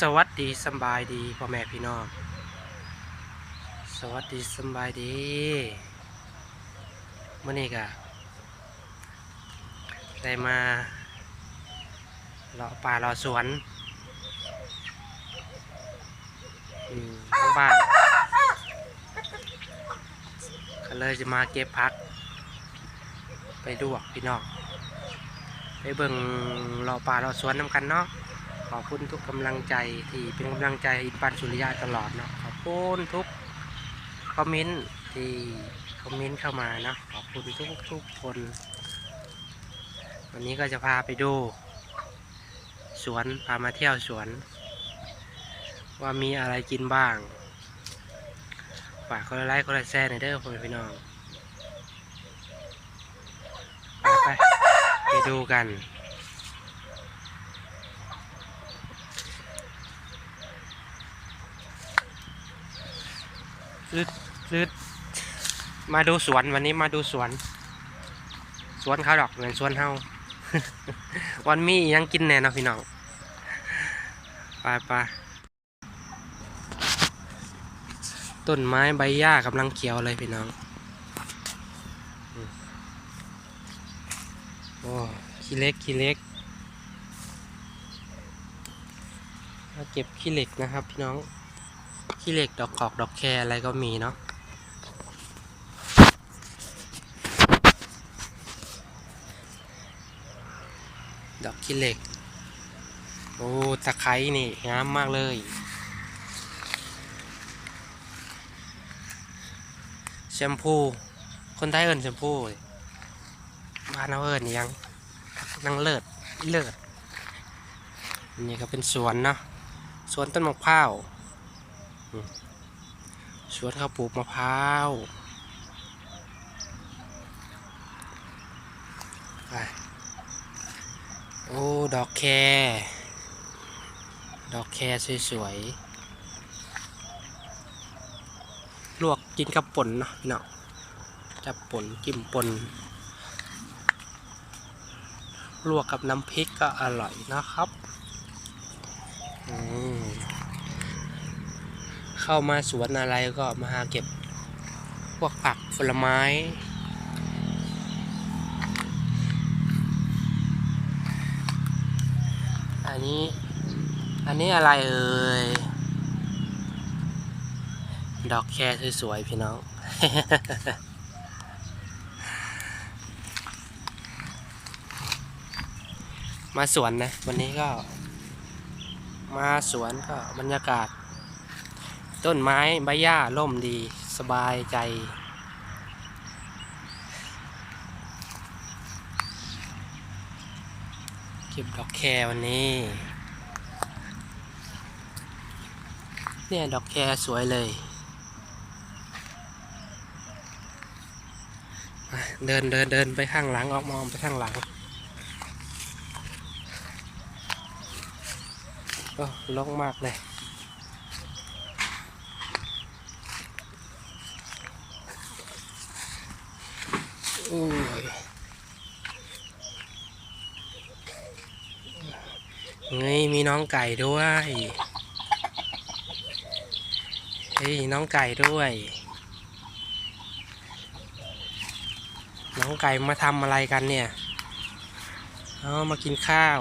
สวัสดีสบายดีพ่อแม่พี่น้อง สวัสดีสบายดีเมื่อนี้ก็ได้มาเลาะป่าเลาะสวนอืมทั้งบ้านก็เลยจะมาเก็บพัก ไปดูอะพี่น้องไปเบิ่งเลาะป่าเลาะสวนน้ำกันเนาะ ขอบคุณทุกกำลังใจที่เป็นกำลังใจอินปันสุริยะตลอดเนาะขอบคุณทุกคอมเมนต์ที่คอมเมนต์เข้ามานะขอบคุณทุกทุกคน วันนี้ก็จะพาไปดู สวนพามาเที่ยวสวน ว่ามีอะไรกินบ้างฝากคนละไลค์คนละแชร์หน่อยเด้อพ่อพี่น้องไปไปไปดูกัน ลืดลืดมาดูสวนวันนี้มาดูสวน สวนเขาดอกเหมือนสวนเฮาวันมียังกินแน่นะพี่น้องไปไปต้นไม้ใบหญ้ากำลังเขียวเลยพี่น้องโอ้ขี้เล็กขี้เล็กมาเก็บขี้เหล็กนะครับพี่น้อง ขี้เหล็กดอกกอกดอกแคอะไรก็มีเนาะดอกขี้เหล็ก โอ้ตะไคร้นี่งามมากเลย แชมพู คนไทยเอิญแชมพูบ้านเราเอิญยังนังเลิศเลิศนี่ก็เป็นสวนเนาะสวนต้นมะพร้าว สวนข้าวปลูกมะพร้าวไปโอ้ ดอกแคดอกแคสวยๆ ลวกกินกับป่นเนาะเนาะจับป่นจิ้มป่นลวกกับน้ำพริกก็อร่อยนะครับ อืม เข้ามาสวนอะไรก็มาหาเก็บพวกผักผลไม้อันนี้ อันนี้อะไรเอ่ย ดอกแครสวยๆพี่น้อง มาสวนนะ วันนี้ก็ มาสวนก็บรรยากาศ ต้นไม้ใบหญ้าร่มดีสบายใจ เก็บดอกแครวันนี้ เนี่ยดอกแครสวยเลย เดินเดินเดินไปข้างหลังออกมองไปข้างหลังก็ลกมากเลย เฮ้ยมีน้องไก่ด้วย เฮ้ยน้องไก่ด้วย น้องไก่มาทำอะไรกันเนี่ย เอามากินข้าว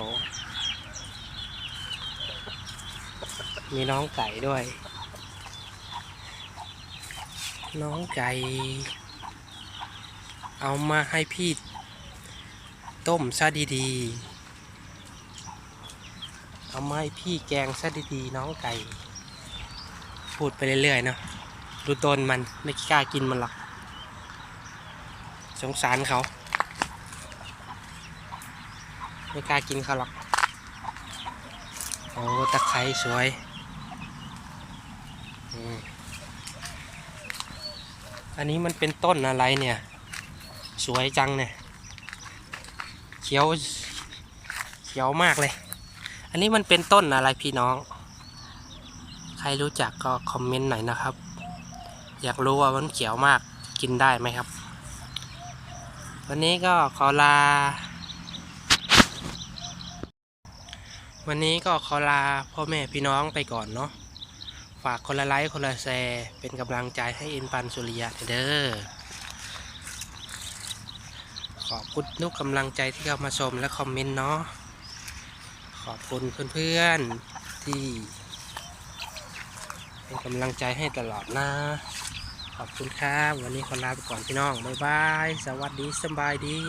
มีน้องไก่ด้วย น้องไก่ เอามาให้พี่ต้มซะดีๆ เอามาให้พี่แกงซะดีๆ น้องไก่ พูดไปเรื่อยๆเนาะ ดูต้นมันไม่กล้ากินมันหรอก สงสารเขา ไม่กล้ากินเขาหรอก โอ้ตะไคร้สวยอันนี้มันเป็นต้นอะไรเนี่ย สวยจังเนี่ยเขียวเขียวมากเลย อันนี้มันเป็นต้นอะไรพี่น้อง ใครรู้จักก็คอมเมนต์หน่อยนะครับ อยากรู้ว่ามันเขียวมากกินได้ไหมครับ วันนี้ก็ขอลา วันนี้ก็ขอลาพ่อแม่พี่น้องไปก่อนเนาะฝากคนละไลค์คนละแชร์เป็นกำลังใจให้อินปันสุริยะเด้อ ขอบคุณนุกกำลังใจที่เข้ามาชมและคอมเมนต์เนาะขอบคุณเพื่อนๆที่เป็นกำลังใจให้ตลอดนะ ขอบคุณครับ วันนี้ขอลาไปก่อนพี่น้อง บ๊ายบาย สวัสดีสบายดี